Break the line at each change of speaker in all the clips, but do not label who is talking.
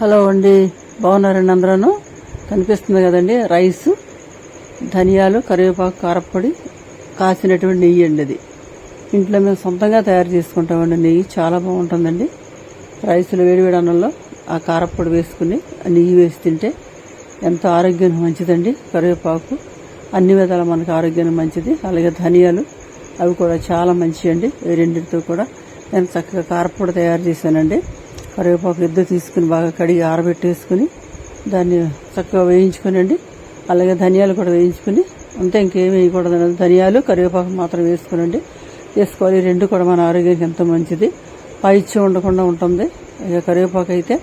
Hello అండి. బాగున్నారండి అందరూ కనిపిస్తుంది కదండి రైస్ ధనియాలు కరివేపాకు కారపొడి కాసినటువంటి నెయ్యి అండి అది. ఇంట్లో మేము సొంతంగా తయారు చేసుకుంటామండి నెయ్యి చాలా బాగుంటుందండి. రైస్లో వేడివేడి అన్నంలో ఆ కారపొడి వేసుకుని ఆ నెయ్యి వేసి తింటే ఎంతో ఆరోగ్యానికి మంచిదండి. కరివేపాకు అన్ని విధాల మనకు ఆరోగ్యానికి మంచిది. అలాగే ధనియాలు అవి కూడా చాలా మంచివి అండి రెండింటితో కూడా నేను చక్కగా కారప్పొడి తయారు చేశానండి. కరివేపాకు ఇద్దరు తీసుకుని బాగా కడిగి ఆరబెట్టేసుకుని దాన్ని చక్కగా వేయించుకునండి. అలాగే ధనియాలు కూడా వేయించుకుని అంతే ఇంకేం వేయకూడదు ధనియాలు కరివేపాకు మాత్రం వేసుకునండి. వేసుకోవాలి. రెండు కూడా మన ఆరోగ్యానికి ఎంతో మంచిది. పైచ్చి ఉండకుండా ఉంటుంది. ఇక కరివేపాకు అయితే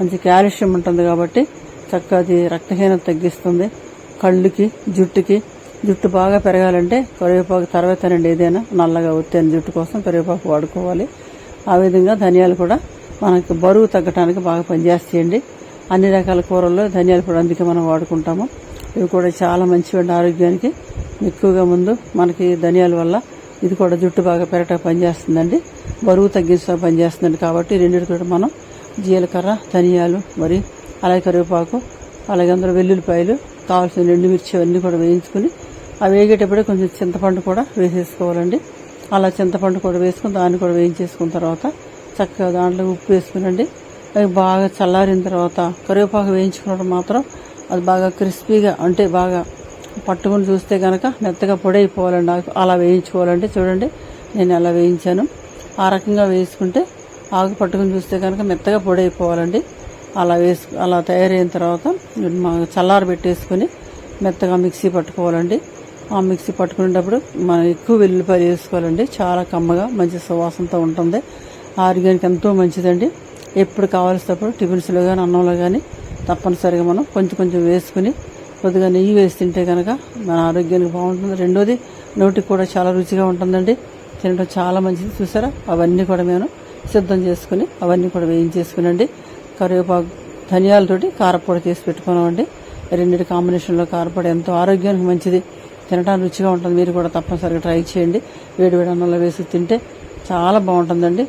మంచి కాల్షియం ఉంటుంది కాబట్టి చక్కగా అది రక్తహీనత తగ్గిస్తుంది. కళ్ళుకి జుట్టుకి జుట్టు బాగా పెరగాలంటే కరివేపాకు తర్వాతనండి ఏదైనా నల్లగా ఒత్తిన జుట్టు కోసం కరివేపాకు వాడుకోవాలి. ఆ విధంగా ధనియాలు కూడా మనకి బరువు తగ్గడానికి బాగా పనిచేస్తాయండి. అన్ని రకాల కూరల్లో ధనియాలు కూడా అందుకే మనం వాడుకుంటాము. ఇవి కూడా చాలా మంచివండి ఆరోగ్యానికి. ఎక్కువగా ముందు మనకి ధనియాల వల్ల ఇది కూడా జుట్టు బాగా పెరగటం పనిచేస్తుందండి. బరువు తగ్గించడం పనిచేస్తుందండి కాబట్టి రెండింటితో మనం జీలకర్ర ధనియాలు మరి అలాగే కరివేపాకు అలాగే అందులో వెల్లుల్లిపాయలు కావాల్సిన ఎండుమిర్చి అన్నీ కూడా వేయించుకుని అవి వేగేటప్పుడే కొంచెం చింతపండు కూడా వేసేసుకోవాలండి. అలా చింతపండు కూడా వేసుకుని దాన్ని కూడా వేయించేసుకున్న తర్వాత చక్కగా దాంట్లో ఉప్పు వేసుకునండి. అవి బాగా చల్లారిన తర్వాత కరివేపాకు వేయించుకున్నప్పుడు మాత్రం అది బాగా క్రిస్పీగా అంటే బాగా పట్టుకుని చూస్తే కనుక మెత్తగా పొడి అయిపోవాలండి. అలా వేయించుకోవాలండి చూడండి నేను అలా వేయించాను. ఆ రకంగా వేసుకుంటే ఆకు పట్టుకుని చూస్తే కనుక మెత్తగా పొడి అయిపోవాలండి. అలా వేసు అలా తయారైన తర్వాత మా చల్లార పెట్టేసుకుని మెత్తగా మిక్సీ పట్టుకోవాలండి. ఆ మిక్సీ పట్టుకునేటప్పుడు మనం ఎక్కువ వెల్లుల్లిపాయలు వేసుకోవాలండి. చాలా కమ్మగా మంచి సువాసనతో ఉంటుంది. ఆరోగ్యానికి ఎంతో మంచిదండి. ఎప్పుడు కావాల్సినప్పుడు టిఫిన్స్లో కానీ అన్నంలో కానీ తప్పనిసరిగా మనం కొంచెం కొంచెం వేసుకుని కొద్దిగా నెయ్యి వేసి తింటే కనుక మన ఆరోగ్యానికి బాగుంటుంది. రెండోది నోటికి కూడా చాలా రుచిగా ఉంటుందండి. తినడం చాలా మంచిది. చూసారా? అవన్నీ కూడా మేము సిద్ధం చేసుకుని అవన్నీ కూడా వేయించేసుకునండి. కరివేపాకు ధనియాలతోటి కారపొడి చేసి పెట్టుకున్నామండి. రెండింటి కాంబినేషన్లో కారపొడి ఎంతో ఆరోగ్యానికి మంచిది. తినడానికి రుచిగా ఉంటుంది. మీరు కూడా తప్పనిసరిగా ట్రై చేయండి. వేడి వేడి అన్నంలో వేసి తింటే చాలా బాగుంటుందండి.